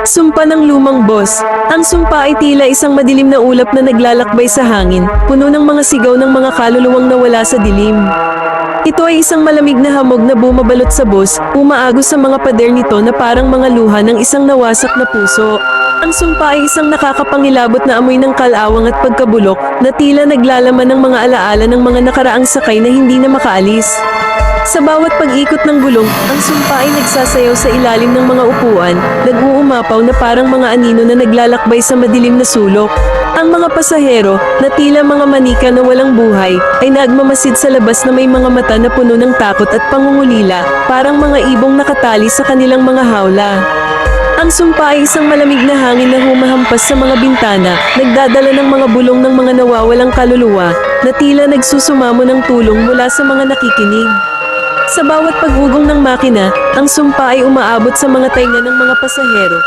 Sumpa ng lumang boss. Ang sumpa ay tila isang madilim na ulap na naglalakbay sa hangin, puno ng mga sigaw ng mga kaluluwang nawala sa dilim. Ito ay isang malamig na hamog na bumabalot sa bus, umaagos sa mga pader nito na parang mga luha ng isang nawasak na puso. Ang sumpa ay isang nakakapangilabot na amoy ng kalawang at pagkabulok na tila naglalaman ng mga alaala ng mga nakaraang sakay na hindi na makaalis. Sa bawat pag-ikot ng gulong, ang sumpa ay nagsasayaw sa ilalim ng mga upuan, nag-uumapaw na parang mga anino na naglalakbay sa madilim na sulok. Ang mga pasahero, na tila mga manika na walang buhay, ay nagmamasid sa labas na may mga mata na puno ng takot at pangungulila, parang mga ibong nakatali sa kanilang mga hawla. Ang sumpa ay isang malamig na hangin na humahampas sa mga bintana, nagdadala ng mga bulong ng mga nawawalang kaluluwa, na tila nagsusumamo ng tulong mula sa mga nakikinig. Sa bawat pag-ugong ng makina, ang sumpa ay umaabot sa mga tainga ng mga pasahero,